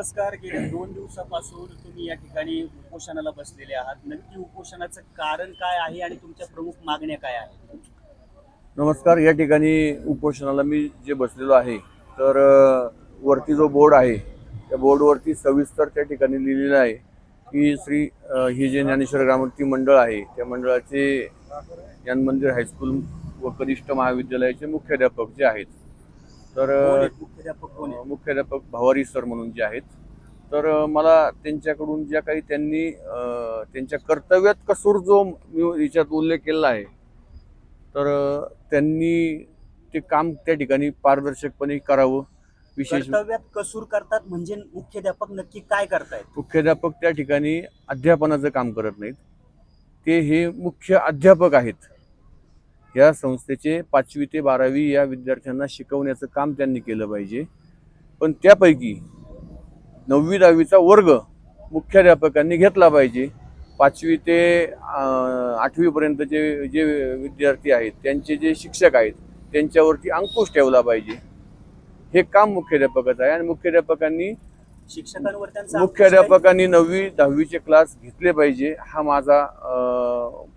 नमस्कार. गेल्या दोन दिवसापासून तुम्ही या ठिकाणी उपोषणाला बसलेले आहात. नक्की उपोषणाचं कारण काय आहे आणि तुमच्या प्रमुख मागण्या काय आहेत? नमस्कार. या ठिकाणी उपोषणाला मी जे बसलेलो आहे तर वरती जो बोर्ड आहे त्या बोर्डवरती सविस्तर त्या ठिकाणी लिहिलेलं आहे की श्री ही जे ज्ञानेश्वर ग्रामोत्ती मंडळ आहे त्या मंडळाचे ज्ञान मंदिर हायस्कूल व कनिष्ठ महाविद्यालयाचे मुख्याध्यापक जे आहेत तर आहेत? मुख्याध्यापक भावारी सर म्हणून जे आहेत. तर मला त्यांच्याकडून ज्या काही त्यांनी त्यांच्या कर्तव्यात कसूर जो मी याच्यात उल्लेख केलेला आहे तर त्यांनी ते काम त्या ठिकाणी पारदर्शकपणे करावं. विशेष कर्तव्यात कसूर करतात म्हणजे मुख्याध्यापक नक्की काय करतायत? मुख्याध्यापक त्या ठिकाणी अध्यापनाचं काम करत नाहीत. ते हे मुख्य अध्यापक आहेत. या संस्थेचे पाचवी ते बारावी या विद्यार्थ्यांना शिकवण्याचं काम त्यांनी केलं पाहिजे. पण त्यापैकी नववी दहावीचा वर्ग मुख्याध्यापकांनी घेतला पाहिजे. पाचवी ते आठवीपर्यंतचे जे विद्यार्थी आहेत त्यांचे जे शिक्षक आहेत त्यांच्यावरती अंकुश ठेवला पाहिजे. हे काम मुख्याध्यापकाचं आहे आणि मुख्याध्यापकांनी शिक्षकांवर मुख्याध्यापकांनी नववी दहावीचे क्लास घेतले पाहिजे. हा माझा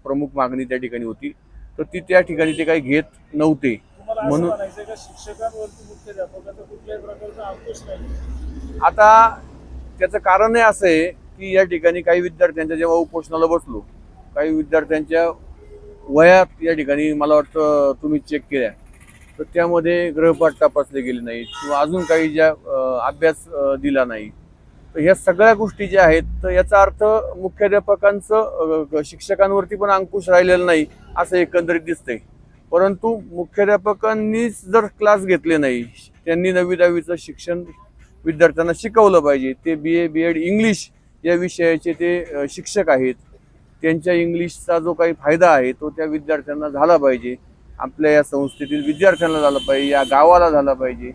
प्रमुख मागणी त्या ठिकाणी होती. तर ती त्या ठिकाणी ते काही घेत नव्हते. म्हणून- आता त्याचं कारण हे असं आहे की या ठिकाणी काही विद्यार्थ्यांच्या जेव्हा उपोषणाला बसलो काही विद्यार्थ्यांच्या वयात या ठिकाणी मला वाटतं तुम्ही चेक केल्या. तर त्यामध्ये ग्रहपाठ तपासले गेले नाहीत किंवा अजून काही ज्या अभ्यास दिला नाही. तर ह्या सगळ्या गोष्टी ज्या आहेत तर याचा अर्थ मुख्याध्यापकांचं शिक्षकांवरती पण अंकुश राहिलेला नाही असं एकंदरीत दिसतंय. परंतु मुख्याध्यापकांनीच जर क्लास घेतले नाही त्यांनी नववी दहावीचं शिक्षण विद्यार्थ्यांना शिकवलं पाहिजे. ते बी ए बी एड इंग्लिश या विषयाचे ते शिक्षक आहेत. त्यांच्या इंग्लिशचा जो काही फायदा आहे तो त्या विद्यार्थ्यांना झाला पाहिजे. आपल्या या संस्थेतील विद्यार्थ्यांना झाला पाहिजे या गावाला झाला पाहिजे.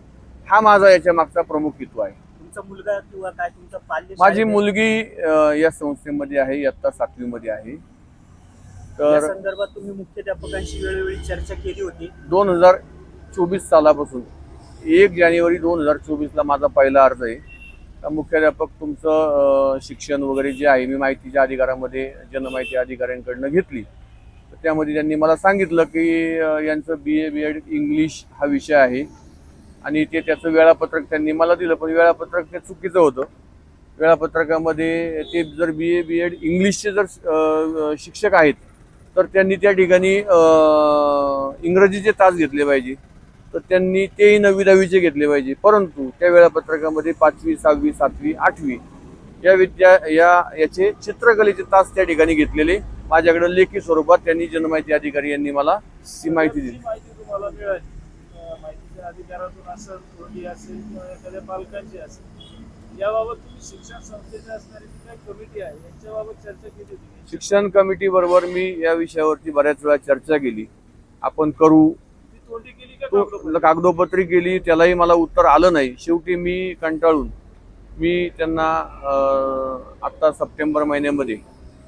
हा माझा याच्या मागचा प्रमुख हेतू आहे. तुमचा मुलगा किंवा काय तुमचा पाल्य माझी मुलगी अ, या संस्थेमध्ये आहे इयत्ता सातवीमध्ये आहे. या तर संदर्भात तुम्ही मुख्याध्यापकांशी वेळोवेळी चर्चा केली होती. दोन हजार चोवीस सालापासून एक जानेवारी दोन हजार चोवीसला माझा पहिला अर्ज आहे. का मुख्याध्यापक तुमचं अं, शिक्षण वगैरे जे आहे मी माहितीच्या अधिकारामध्ये जनमाहिती अधिकाऱ्यांकडनं घेतली. तर त्यामध्ये त्यांनी मला सांगितलं की अं, यांचं बी ए बी एड इंग्लिश हा विषय आहे. आणि ते त्याचं वेळापत्रक त्यांनी मला दिलं पण वेळापत्रक ते चुकीचं होतं. वेळापत्रकामध्ये ते जर बी ए बी एड इंग्लिशचे जर शिक्षक आहेत तर त्यांनी त्या ठिकाणी इंग्रजीचे तास घेतले पाहिजे. तर त्यांनी तेही नववी दहावीचे घेतले पाहिजे. परंतु त्या वेळापत्रकामध्ये पाचवी सहावी सातवी आठवी या विद्या या याचे चित्रकलेचे तास त्या ठिकाणी घेतलेले. माझ्याकडे लेखी स्वरूपात त्यांनी जनमाहिती अधिकारी यांनी मला ही माहिती दिली. माहितीच्या अधिकारातून असेल तोंडी असेल किंवा एखाद्या पालकांची असेल याबाबत तुम्ही शिक्षण संस्थेची असणारी जी काही कमिटी आहे यांच्याबाबत चर्चा केली होती? शिक्षण कमिटी बरोबर मी या विषयावरती बऱ्याच वेळा चर्चा केली आपण करू ती तोंडी केली का तो कागदोपत्री? कागदोपत्री केली त्यालाही मला उत्तर आलं नाही शेवटी मी कंटाळून मी त्यांना अं, आत्ता सप्टेंबर महिन्यामध्ये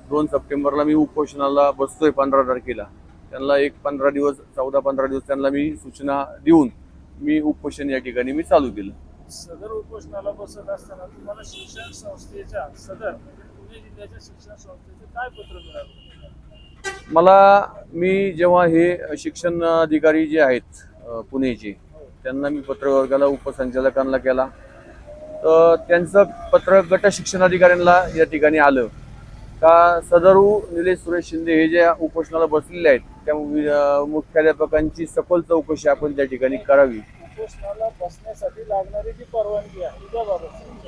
दोन सप्टेंबरला मी उपोषणाला बसतोय पंधरा तारखेला त्यांना एक पंधरा दिवस चौदा पंधरा दिवस त्यांना मी सूचना देऊन मी उपोषण या ठिकाणी मी चालू केलं. सदर उपोषणाला बसत असताना तुम्हाला शिक्षण संस्थेच्या सदर पुणे जिल्ह्याच्या शिक्षण संस्थेचं काय पत्र मिळालं? मला मी जेव्हा हे शिक्षण अधिकारी जे आहेत पुणेचे त्यांना मी पत्रवर्गाला उपसंचालकांना केला. तर त्यांचं पत्र गट शिक्षणाधिकाऱ्यांना या ठिकाणी आलं. का सदरू निलेश सुरेश शिंदे हे जे उपोषणाला बसलेले आहेत त्या मुख्याध्यापकांची सखोल चौकशी आपण त्या ठिकाणी करावी. उपोषणाला बसण्यासाठी लागणारी जी परवानगी आहे त्याबाबत.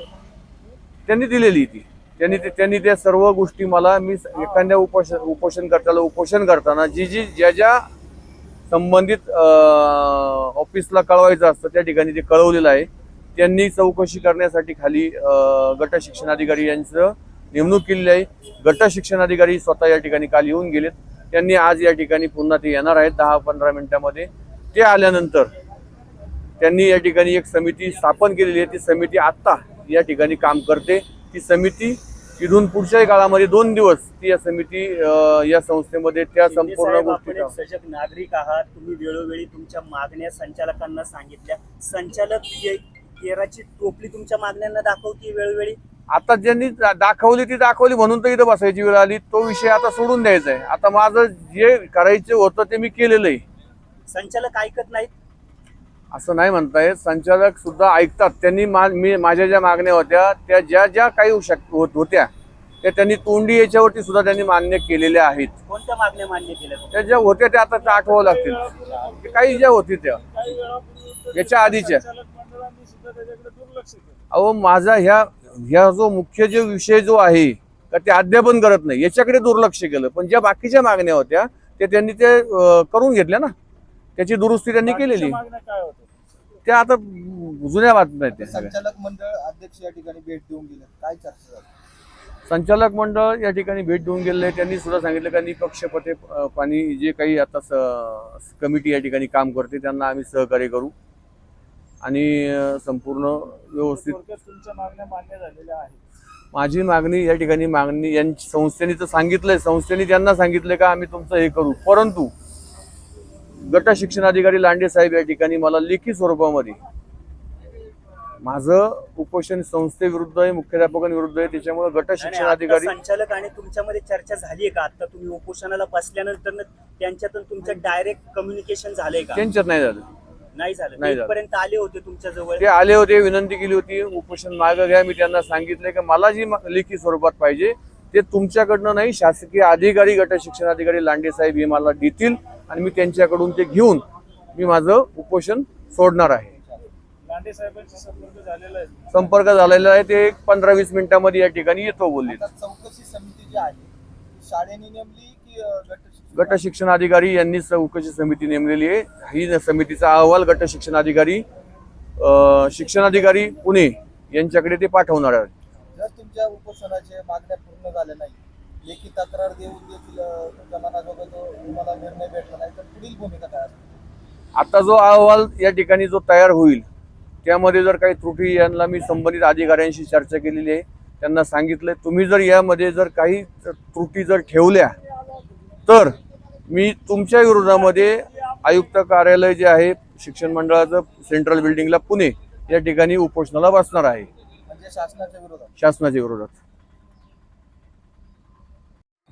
त्यांनी दिलेली ती. त्यांनी ते त्यांनी त्या सर्व गोष्टी मला मी एखाद्या उपोषण उपोषण करताना उपोषण करताना जी जी ज्या ज्या संबंधित ऑफिसला कळवायचं असतं त्या ठिकाणी ते कळवलेलं आहे त्यांनी चौकशी करण्यासाठी खाली गट शिक्षणाधिकारी यांचं नेमणूक केलेली आहे. गट शिक्षणाधिकारी स्वतः या ठिकाणी काल येऊन गेलेत. त्यांनी आज या ठिकाणी पुन्हा ते येणार आहेत दहा पंधरा मिनिटामध्ये. ते आल्यानंतर त्यांनी या ठिकाणी एक समिती स्थापन केलेली आहे. ती समिती आत्ता या ठिकाणी काम करते. ती समिती इथून पुढच्याही काळामध्ये दोन दिवस ती या समिती या संस्थेमध्ये त्या संपूर्ण गोष्टी सजग नागरिक आहात. तुम्ही वेळोवेळी तुमच्या मागण्या संचालकांना सांगितल्या. संचालक केराची टोपली तुमच्या मागण्यांना दाखवते वेळोवेळी? आता ज्यांनी दाखवली ती दाखवली म्हणून तर इथं बसायची वेळ आली. तो विषय आता सोडून द्यायचा आहे. आता माझं जे करायचं होतं ते मी केलेलं आहे. संचालक ऐकत नाहीत? असं नाही म्हणतायत संचालक सुद्धा ऐकतात. त्यांनी मा मी माझ्या ज्या मागण्या होत्या त्या ज्या ज्या काही शक होत होत्या त्या त्यांनी तोंडी याच्यावरती सुद्धा त्यांनी मान्य केलेल्या आहेत. कोणत्या मागण्या मान्य केल्या? त्या ज्या होत्या त्या आता त्या आठवावं लागतील. ते काही ज्या होती त्या याच्या आधीच्या. अहो माझा ह्या ह्या जो मुख्य जो विषय जो आहे का ते अद्यापन करत नाही. याच्याकडे दुर्लक्ष केलं. पण ज्या बाकीच्या मागण्या होत्या ते त्यांनी ते करून घेतल्या ना. त्याची दुरुस्ती त्यांनी केलेली. त्या आता जुन्या बातम्या आहेत त्या सगळ्या. संचालक मंडळ अध्यक्ष या ठिकाणी भेट देऊन गेले. काय चर्चा झाली? संचालक मंडळ या ठिकाणी भेट देऊन गेलेले आहे. त्यांनी सुद्धा सांगितलं का निपक्षपते अं, पाणी जे काही आता स- कमिटी या ठिकाणी काम करते त्यांना आम्ही सहकार्य करू. आणि अं, संपूर्ण व्यवस्थित थोडक्यात तुमच्या मागण्या मान्य झालेल्या आहेत? माझी मागणी या ठिकाणी मागणी यांची संस्थेने तर सांगितलंय. संस्थेने त्यांना सांगितलंय का आम्ही तुमचं हे करू. परंतु गट शिक्षणाधिकारी लांडे साहेब या ठिकाणी मला लेखी स्वरूपामध्ये माझं उपोषण संस्थेविरुद्ध आहे मुख्याध्यापकांविरुद्ध आहे त्याच्यामुळे गट शिक्षणाधिकारी संचालक आणि तुमच्यामध्ये चर्चा झाली आहे का? आता तुम्ही उपोषणाला बसल्यानंतर त्यांच्यातून तुमचं डायरेक्ट कम्युनिकेशन झालंय का? त्यांच्यात नाही झालं. नाही झालं. नाही झालं. पर्यंत आले होते तुमच्या जवळ ते आले होते विनंती केली होती उपोषण मागं घ्या मी त्यांना सांगितलंय की मला जी मा- लेखी स्वरूपात पाहिजे ते तुमच्याकडनं नाही शासकीय अधिकारी गट शिक्षणाधिकारी लांडे साहेब हे मला देतील. आणि मी त्यांच्याकडून ते घेऊन मी माझं उपोषण सोडणार आहे. लांडे साहेबांशी संपर्क झालेला आहे. ते एक पंधरा वीस मिनिटांमध्ये या ठिकाणी येतो बोलले. चौकशी समिती जी आहे शाळेने नेमली की गट शिक्षण- शिक्षणाधिकारी यांनी चौकशी समिती नेमलेली आहे. ही समितीचा अहवाल गट शिक्षणाधिकारी अं, शिक्षणाधिकारी पुणे यांच्याकडे ते पाठवणार आहेत जर तुमच्या उपोषणाच्या मागण्या पूर्ण झाल्या नाही लेखी तक्रार देऊन देखील तुम्हाला निर्णय भेटला नाही तर पुढील भूमिका काय आता जो अहवाल या ठिकाणी जो तयार होईल त्यामध्ये जर काही त्रुटी यांना मी संबंधित अधिकाऱ्यांशी चर्चा केलेली आहे त्यांना सांगितलंय तुम्ही जर यामध्ये जर काही त्रुटी जर ठेवल्या तर मी तुमच्या विरोधामध्ये आयुक्त कार्यालय जे आहे शिक्षण मंडळाचं सेंट्रल बिल्डिंगला पुणे या ठिकाणी उपोषणाला बसणार आहे. म्हणजे शासनाच्या विरोधात? शासनाच्या विरोधात.